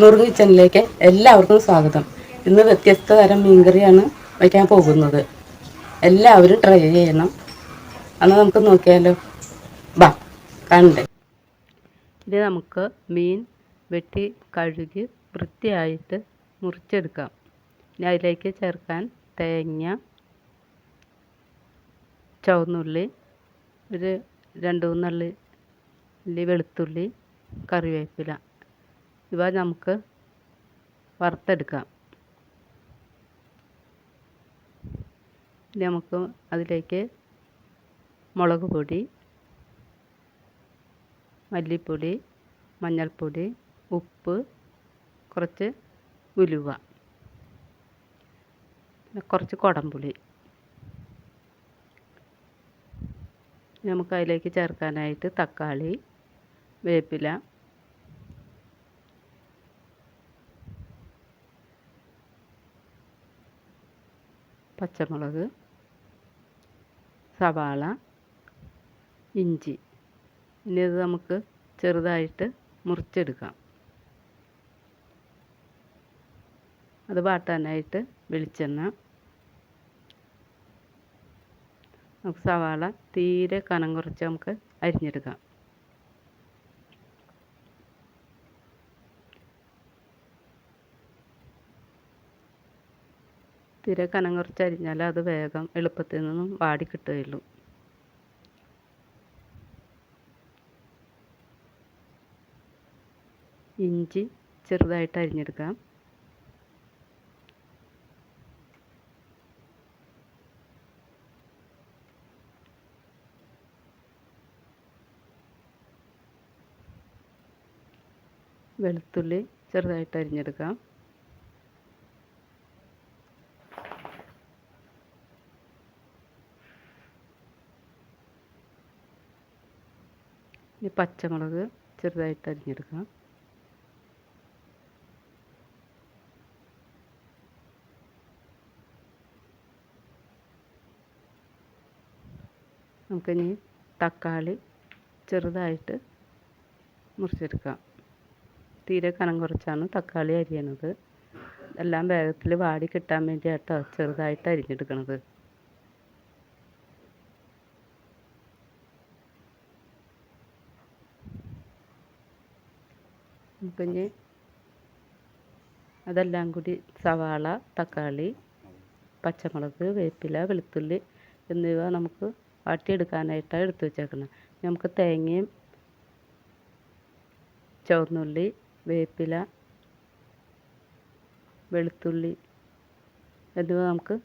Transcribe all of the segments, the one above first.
നുറുങ്ങ് കിച്ചണിലേക്ക് എല്ലാവർക്കും സ്വാഗതം. ഇന്ന് വ്യത്യസ്ത തരം മീൻകറിയാണ് വയ്ക്കാൻ പോകുന്നത്. എല്ലാവരും ട്രൈ ചെയ്യണം. അന്ന് നമുക്ക് നോക്കിയാലോ? ബാ കണ്ടേ ഇത് നമുക്ക് മീൻ വെട്ടി കഴുകി വൃത്തിയായിട്ട് മുറിച്ചെടുക്കാം. ഇനി അതിലേക്ക് ചേർക്കാൻ തേങ്ങ ചുവന്നുള്ളി ഒരു രണ്ട് മൂന്നുള്ളി വെളുത്തുള്ളി കറിവേപ്പില. ഇവ നമുക്ക് വറുത്തെടുക്കാം. നമുക്ക് അതിലേക്ക് മുളക് പൊടി മല്ലിപ്പൊടി മഞ്ഞൾപ്പൊടി ഉപ്പ് കുറച്ച് ഉലുവ കുറച്ച് കുടംപുളി. നമുക്ക് അതിലേക്ക് ചേർക്കാനായിട്ട് തക്കാളി വേപ്പില പച്ചമുളക് സവാള ഇഞ്ചി. ഇനി ഇത് നമുക്ക് ചെറുതായിട്ട് മുറിച്ചെടുക്കാം. അത് വാട്ടാനായിട്ട് വെളിച്ചെണ്ണ. നമുക്ക് സവാള തീരെ കനം കുറച്ച് നമുക്ക് അരിഞ്ഞെടുക്കാം. തീരെ കനം കുറച്ച് അരിഞ്ഞാൽ അത് വേഗം എളുപ്പത്തിൽ നിന്നും വാടി കിട്ടുകയുള്ളൂ. ഇഞ്ചി ചെറുതായിട്ട് അരിഞ്ഞെടുക്കാം. വെളുത്തുള്ളി ചെറുതായിട്ട് അരിഞ്ഞെടുക്കാം. ഇനി പച്ചമുളക് ചെറുതായിട്ട് അരിഞ്ഞെടുക്കാം. നമുക്കിനി തക്കാളി ചെറുതായിട്ട് മുറിച്ചെടുക്കാം. തീരെ കനം കുറച്ചാണ് തക്കാളി അരിയണത്. എല്ലാം വേഗത്തിൽ വാടി കിട്ടാൻ വേണ്ടിയാട്ടോ ചെറുതായിട്ട് അരിഞ്ഞെടുക്കണത്. നമുക്കിനി അതെല്ലാം കൂടി സവാള തക്കാളി പച്ചമുളക് വേപ്പില വെളുത്തുള്ളി എന്നിവ നമുക്ക് വാട്ടിയെടുക്കാനായിട്ടാണ് എടുത്തു വെച്ചേക്കുന്നത്. നമുക്ക് തേങ്ങയും ചുവന്നുള്ളി വേപ്പില വെളുത്തുള്ളി എന്നിവ നമുക്ക്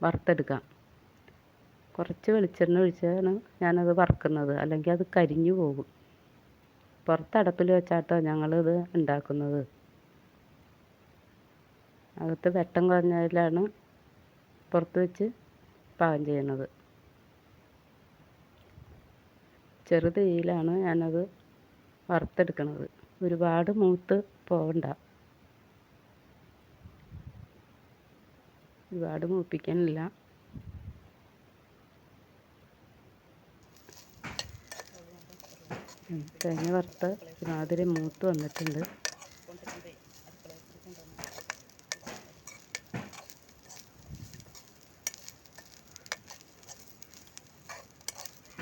വറുത്തെടുക്കാം. കുറച്ച് വെളിച്ചെണ്ണ ഒഴിച്ചാണ് ഞാനത് വറുക്കുന്നത്. അല്ലെങ്കിൽ അത് കരിഞ്ഞു പോകും. പുറത്ത് അടുപ്പിൽ വെച്ചാട്ടോ ഞങ്ങളിത് ഉണ്ടാക്കുന്നത്. അകത്ത് വെട്ടം കുറഞ്ഞതിലാണ് പുറത്ത് വെച്ച് പാകം ചെയ്യുന്നത്. ചെറു തീയിലാണ് ഞാനത് വറുത്തെടുക്കുന്നത് ഒരുപാട് മൂത്ത് പോകണ്ട ഒരുപാട് മൂപ്പിക്കാനില്ല. തേങ്ങ വറുത്ത് ഒരുമാതിരി മൂത്ത് വന്നിട്ടുണ്ട്.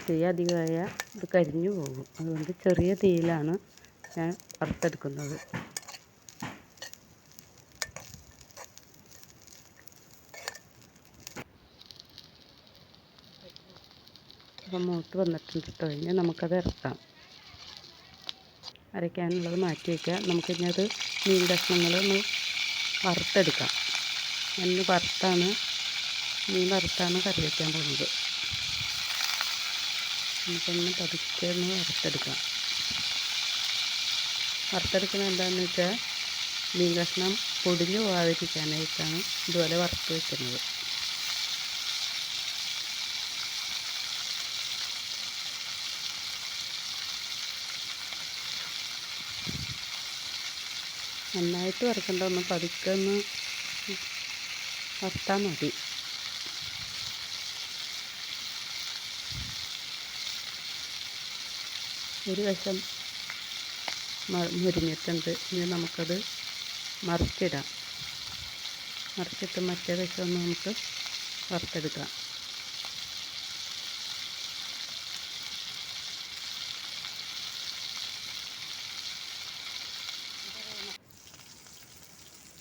തീ അധികമായ ഇത് കരിഞ്ഞു പോകും. അതുകൊണ്ട് ചെറിയ തീയിലാണ് ഞാൻ വറുത്തെടുക്കുന്നത്. അപ്പം മൂത്ത് വന്നിട്ടുണ്ട് കേട്ടോ. ഇനി നമുക്കത് ഇറക്കാം. അരയ്ക്കാനുള്ളത് മാറ്റി വയ്ക്കുക നമുക്കിനി അത് മീൻ കഷ്ണങ്ങളൊന്ന് വറുത്തെടുക്കാം. ഞാൻ വറുത്താണ് മീൻ വറുത്താണ് കറി വയ്ക്കാൻ പോകുന്നത്. നമുക്കൊന്ന് പതുക്കെ ഒന്ന് വറുത്തെടുക്കാം. വറുത്തെടുക്കുന്നത് എന്താണെന്ന് വെച്ചാൽ മീൻ കഷ്ണം പൊടിഞ്ഞു പോകാതിരിക്കാനായിട്ടാണ് ഇതുപോലെ വറുത്ത് വെക്കുന്നത്. നന്നായിട്ട് വറുക്കണ്ട. ഒന്ന് പതുക്കെ ഒന്ന് വറുത്താൽ മതി. ഒരു വശം മുരിഞ്ഞിട്ടുണ്ട് ഇനി നമുക്കത് മറിച്ചിടാം. മറിച്ചിട്ട് മറ്റേ വശമൊന്ന് നമുക്ക് വറുത്തെടുക്കാം.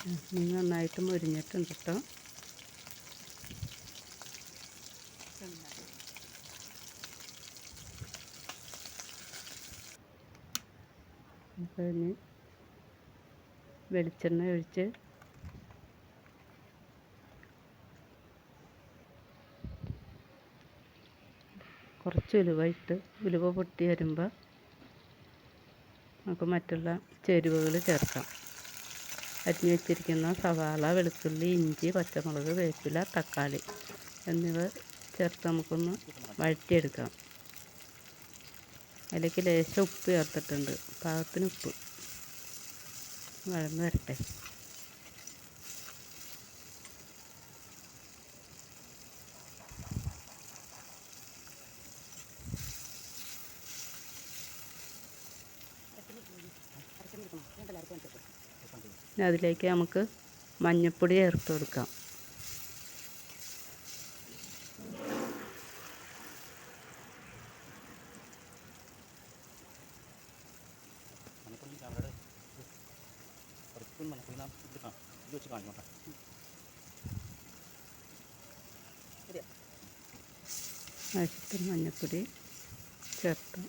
നന്നായിട്ട് മുരിഞ്ഞിട്ടുണ്ട് കേട്ടോ. ഇനി വെളിച്ചെണ്ണ ഒഴിച്ച് കുറച്ച് ഉലുവ ഇട്ട് ഉലുവ പൊട്ടി വരുമ്പോൾ നമുക്ക് മറ്റുള്ള ചേരുവകൾ ചേർക്കാം. അരിഞ്ഞ് വെച്ചിരിക്കുന്ന സവാള വെളുത്തുള്ളി ഇഞ്ചി പച്ചമുളക് വേപ്പില തക്കാളി എന്നിവ ചേർത്ത് നമുക്കൊന്ന് വഴറ്റിയെടുക്കാം. അതിലേക്ക് ലേശം ഉപ്പ് ചേർത്തിട്ടുണ്ട്. പാകത്തിന് ഉപ്പ്. വഴന്ന് വരട്ടെ. അതിലേക്ക് നമുക്ക് മഞ്ഞൾപ്പൊടി ചേർത്ത് കൊടുക്കാം. ആവശ്യത്തിന് മഞ്ഞൾപ്പൊടി ചേർക്കാം.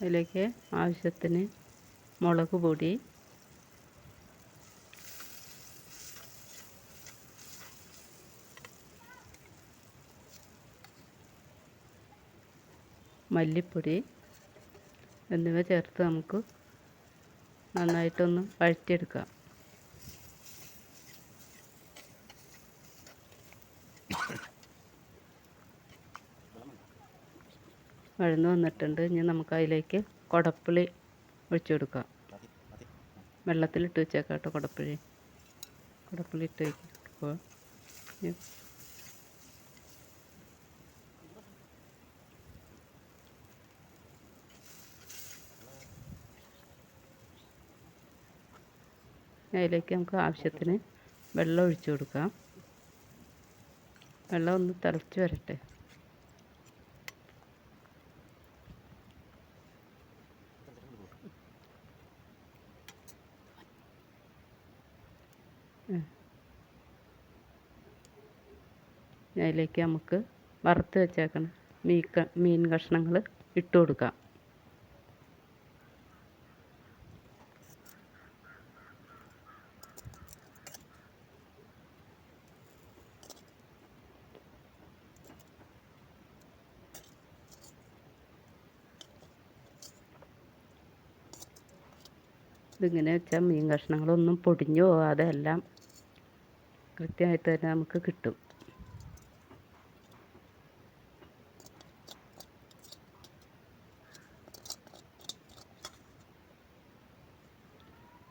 അതിലേക്ക് ആവശ്യത്തിന് മുളക് പൊടി. മല്ലിപ്പൊടി എന്നിവ ചേർത്ത് നമുക്ക് നന്നായിട്ടൊന്ന് വഴറ്റിയെടുക്കാം. വഴന്ന് വന്നിട്ടുണ്ട്. ഇനി നമുക്ക് അതിലേക്ക് കുടപ്പുളി ഒഴിച്ചു കൊടുക്കാം. വെള്ളത്തിലിട്ട് വെച്ചേക്കാം കേട്ടോ കുടപ്പുളി. കുടപ്പുളി ഇട്ട് വയ്ക്കുക അതിലേക്ക് നമുക്ക് ആവശ്യത്തിന് വെള്ളം ഒഴിച്ചു കൊടുക്കാം. വെള്ളം ഒന്ന് തിളച്ച് വരട്ടെ. അതിലേക്ക് നമുക്ക് വറുത്ത് വെച്ചേക്കണം. മീൻ മീൻ കഷ്ണങ്ങൾ ഇട്ട് കൊടുക്കാം. ഇതിങ്ങനെ വെച്ചാൽ മീൻ കഷ്ണങ്ങളൊന്നും പൊടിഞ്ഞു പോവാതെ എല്ലാം കൃത്യമായിട്ട് തന്നെ നമുക്ക് കിട്ടും.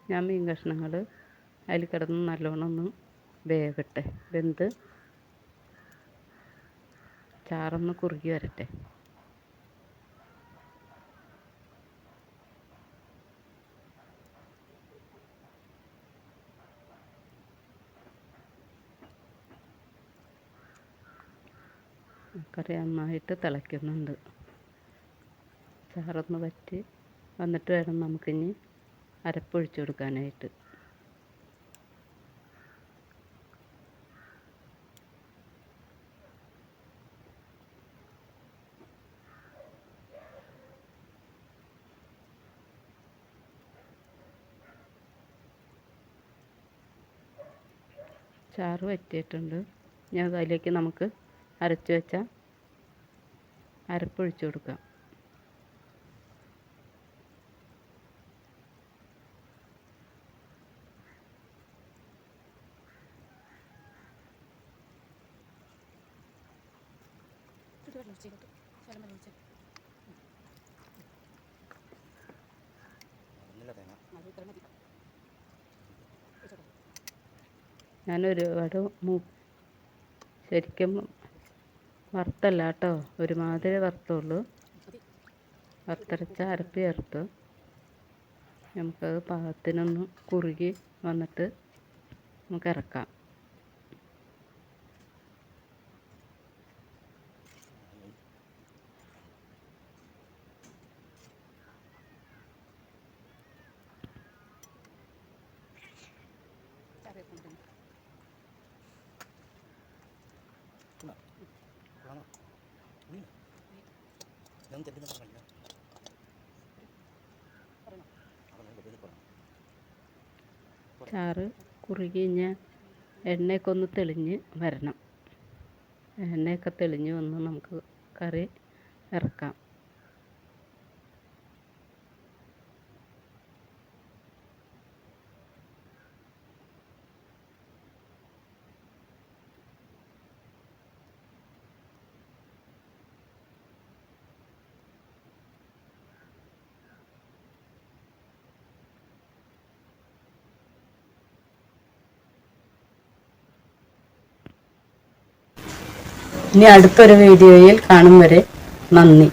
ഞാൻ മീൻ കഷ്ണങ്ങൾ അതിൽ കിടന്ന് നല്ലോണം ഒന്ന് വേകട്ടെ വെന്ത് ചാറൊന്ന് കുറുകി വരട്ടെ. കറി നന്നായിട്ട് തിളയ്ക്കുന്നുണ്ട്. ചാറൊന്ന് വറ്റി വന്നിട്ട് വേണം നമുക്കിനി അരപ്പൊഴിച്ച് കൊടുക്കാനായിട്ട്. ചാറ് വറ്റിയിട്ടുണ്ട്. ഞാൻ അത് അതിലേക്ക് നമുക്ക് അരച്ച് വെച്ച അരപ്പൊഴിച്ച് കൊടുക്കാം. തേങ്ങ മൂ ശരിക്കും വറുത്തല്ല കേട്ടോ. ഒരുമാതിരി വറുത്തുള്ളൂ. വറുത്തരച്ച അരപ്പി ചേർത്ത്. നമുക്കത് പാകത്തിനൊന്ന് കുറുകി വന്നിട്ട് നമുക്ക് ഇറക്കാം കൊള്ളാം ചാറ് കുറുകി കഴിഞ്ഞാൽ എണ്ണയൊക്കെ ഒന്ന് തെളിഞ്ഞ് വരണം. എണ്ണയൊക്കെ തെളിഞ്ഞ് വന്ന് നമുക്ക് കറി ഇറക്കാം. ഇനി അടുത്തൊരു വീഡിയോയിൽ കാണും വരെ നന്ദി.